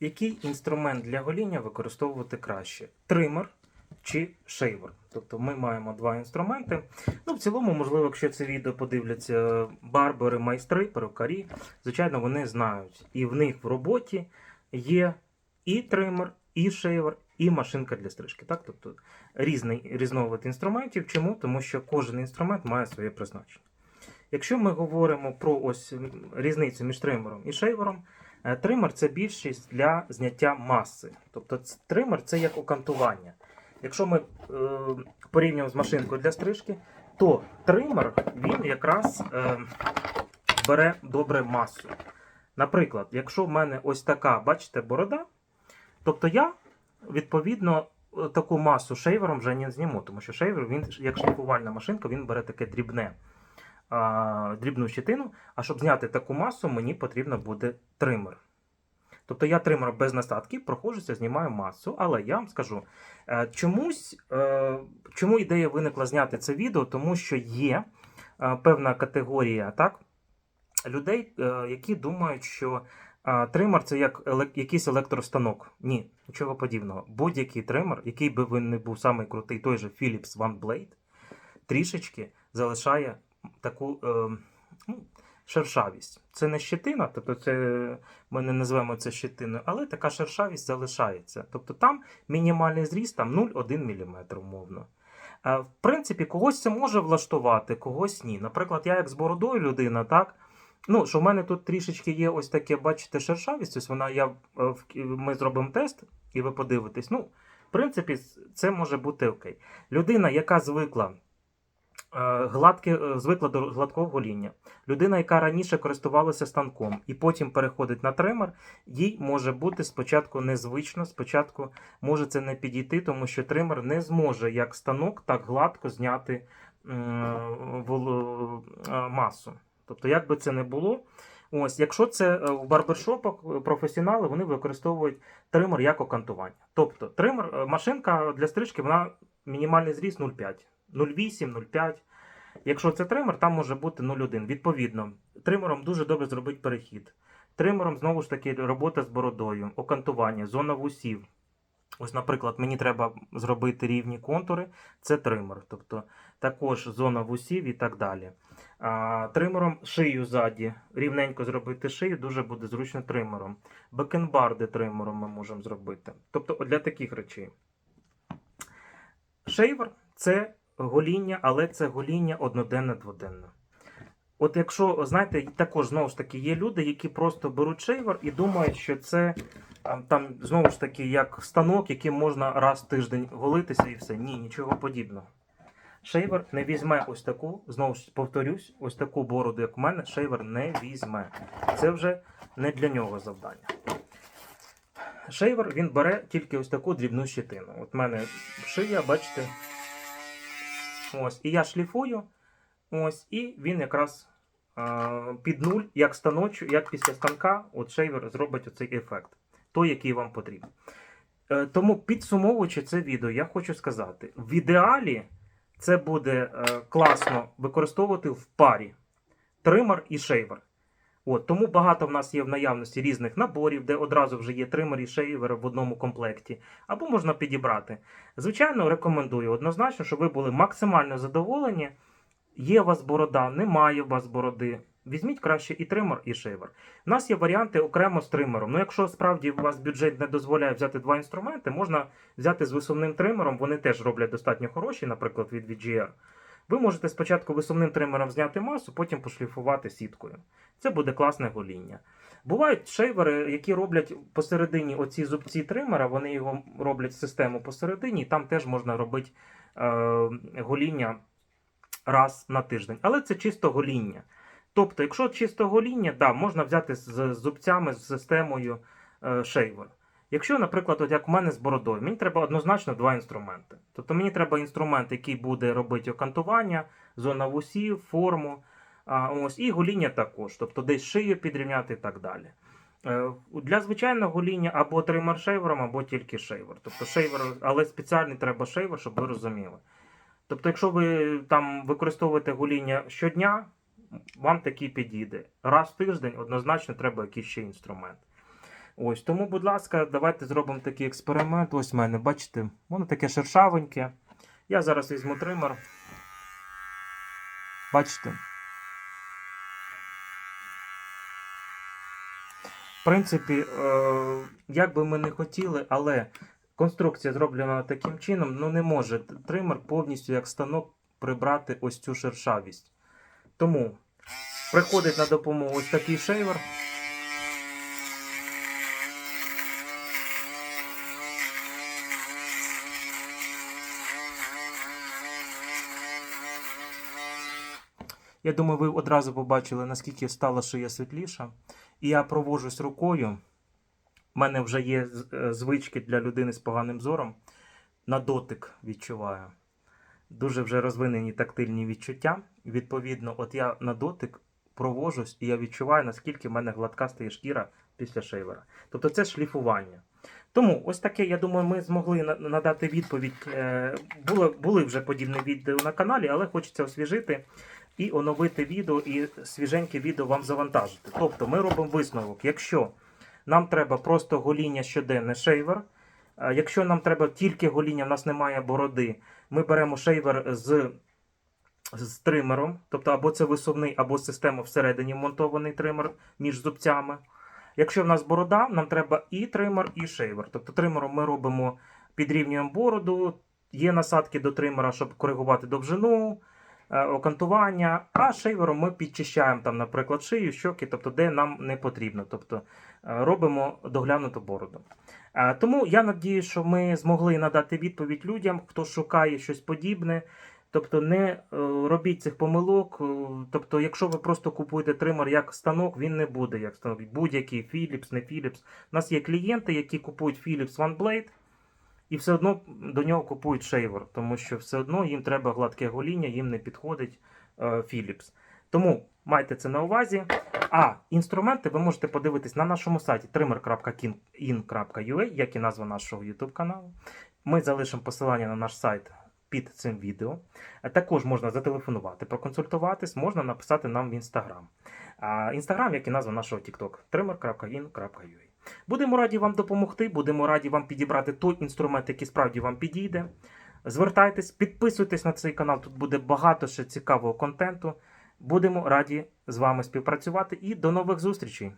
Який інструмент для гоління використовувати краще? Тример чи шейвер? Тобто ми маємо два інструменти. Ну, в цілому, можливо, якщо це відео подивляться барбери, майстри, перукарі, звичайно, вони знають. І в них в роботі є і тример, і шейвер, і машинка для стрижки. Так? Тобто різний різновид інструментів. Чому? Тому що кожен інструмент має своє призначення. Якщо ми говоримо про ось різницю між тримером і шейвером, тример це більшість для зняття маси. Тобто тример це як окантування. Якщо ми е, порівнюємо з машинкою для стрижки, то тример він якраз е, бере добре масу. Наприклад, якщо в мене ось така, бачите, борода, тобто я відповідно е, таку масу шейвером вже не зніму, тому що шейвер, він як шліфувальна машинка, він бере таке дрібне, а, дрібну щетину. А щоб зняти таку масу, мені потрібно буде тример. Тобто я тример без насадки, проходжуся, знімаю масу, але я вам скажу, е, чомусь, е, чому ідея виникла зняти це відео, тому що є е, певна категорія так, людей, які думають, що тример це як якийсь електростанок. Ні, нічого подібного. Будь-який тример, який би він не був самий крутий, той же Philips One Blade, трішечки залишає таку е, ну, шершавість. Це не щетина, тобто це ми не називаємо це щетиною, але така шершавість залишається. Тобто там мінімальний зріст там 0,1 мм, умовно. Е, В принципі, когось це може влаштувати, когось ні. Наприклад, я як з бородою людина, так. Ну, що в мене тут трішечки є ось таке, бачите, шершавість. Ось вона, я, е, ми зробимо тест, і ви подивитесь. Ну, в принципі, це може бути окей. Людина, яка звикла гладке, е, звикла до гладкого гоління. Людина, яка раніше користувалася станком і потім переходить на тример, їй може бути спочатку незвично, спочатку може це не підійти, тому що тример не зможе як станок так гладко зняти е, масу. Тобто, як би це не було. Ось, якщо це е, в барбершопах е, професіонали, вони використовують тример як окантування. Тобто, тример, е, машинка для стрижки, вона мінімальний зріст 0,5, 0,8, 0,5. Якщо це тример, там може бути 0,1. Відповідно, тримером дуже добре зробити перехід. Тримером, знову ж таки, робота з бородою, окантування, зона вусів. Ось, наприклад, мені треба зробити рівні контури, це тример. Тобто також зона вусів і так далі. А, тримером шию ззаді, рівненько зробити шию, дуже буде зручно тримером. Бекенбарди тримером ми можемо зробити. Тобто для таких речей. Шейвер це гоління, але це гоління одноденне дводенне. От якщо, знаєте, також знову ж таки є люди, які просто беруть шейвер і думають, що це там знову ж таки як станок, яким можна раз в тиждень голитися і все. Ні, нічого подібного. Шейвер не візьме ось таку, знову ж повторюсь, ось таку бороду, як у мене, шейвер не візьме. Це вже не для нього завдання. Шейвер він бере тільки ось таку дрібну щетину. От в мене шия, бачите. Ось, і я шліфую. Ось, і він якраз е, під нуль, як станочу, як після станка, от шейвер зробить оцей ефект, той, який вам потрібен. Е, тому підсумовуючи це відео, я хочу сказати: в ідеалі це буде е, класно використовувати в парі тример і шейвер. От, тому багато в нас є в наявності різних наборів, де одразу вже є тример і шейвер в одному комплекті, або можна підібрати. Звичайно, рекомендую однозначно, щоб ви були максимально задоволені. Є у вас борода, немає у вас бороди. Візьміть краще і тример, і шейвер. У нас є варіанти окремо з тримером. Ну, якщо справді у вас бюджет не дозволяє взяти два інструменти, можна взяти з висувним тримером. Вони теж роблять достатньо хороші, наприклад, від VGR. Ви можете спочатку висувним тримером зняти масу, потім пошліфувати сіткою. Це буде класне гоління. Бувають шейвери, які роблять посередині оці зубці тримера, вони його роблять систему посередині, і там теж можна робити е, гоління раз на тиждень. Але це чисто гоління. Тобто, якщо чисто гоління, да, можна взяти з зубцями, з системою е, шейвер. Якщо, наприклад, от як у мене з бородою, мені треба однозначно два інструменти. Тобто мені треба інструмент, який буде робити окантування, зона вусів, форму, а, ось, і гоління також, тобто десь шию підрівняти і так далі. Е, Для звичайного гоління або тример шейвером, або тільки шейвер. Тобто шейвер, але спеціальний треба шейвер, щоб ви розуміли. Тобто, якщо ви там використовуєте гоління щодня, вам такий підійде. Раз в тиждень однозначно треба якийсь ще інструмент. Ось тому, будь ласка, давайте зробимо такий експеримент. Ось в мене, бачите, воно таке шершавеньке. Я зараз візьму тример. Бачите? В принципі, е, як би ми не хотіли, але конструкція зроблена таким чином, ну не може тример повністю як станок прибрати ось цю шершавість. Тому приходить на допомогу ось такий шейвер. Я думаю, ви одразу побачили, наскільки стала шия світліша. І я провожусь рукою. У мене вже є е, звички для людини з поганим зором. На дотик відчуваю. Дуже вже розвинені тактильні відчуття. Відповідно, от я на дотик провожусь і я відчуваю, наскільки в мене гладка стає шкіра після шейвера. Тобто це шліфування. Тому ось таке, я думаю, ми змогли надати відповідь. Е, були вже подібні відео на каналі, але хочеться освіжити і оновити відео, і свіженьке відео вам завантажити. Тобто ми робимо висновок. Якщо нам треба просто гоління щоденне шейвер, якщо нам треба тільки гоління, в нас немає бороди, ми беремо шейвер з, з тримером, тобто або це висувний, або система всередині вмонтований тример між зубцями. Якщо в нас борода, нам треба і тример, і шейвер. Тобто тримером ми робимо, підрівнюємо бороду, є насадки до тримера, щоб коригувати довжину, окантування, а шейвером ми підчищаємо, там, наприклад, шию, щоки, тобто де нам не потрібно. Тобто е, робимо доглянуту бороду. Е, Тому я надію, що ми змогли надати відповідь людям, хто шукає щось подібне. Тобто не е, робіть цих помилок. е, Тобто, якщо ви просто купуєте тример як станок, він не буде як станок. Будь-який Philips, не Philips. У нас є клієнти, які купують Philips One Blade, і все одно до нього купують шейвер, тому що все одно їм треба гладке гоління, їм не підходить е, Philips. Тому майте це на увазі. А інструменти ви можете подивитись на нашому сайті trimmer.in.ua, як і назва нашого YouTube каналу. Ми залишимо посилання на наш сайт під цим відео. Також можна зателефонувати, проконсультуватись, можна написати нам в інстаграм. Інстаграм, як і назва нашого TikTok, trimmer.in.ua. Будемо раді вам допомогти, будемо раді вам підібрати той інструмент, який справді вам підійде. Звертайтесь, підписуйтесь на цей канал, тут буде багато ще цікавого контенту. Будемо раді з вами співпрацювати і до нових зустрічей!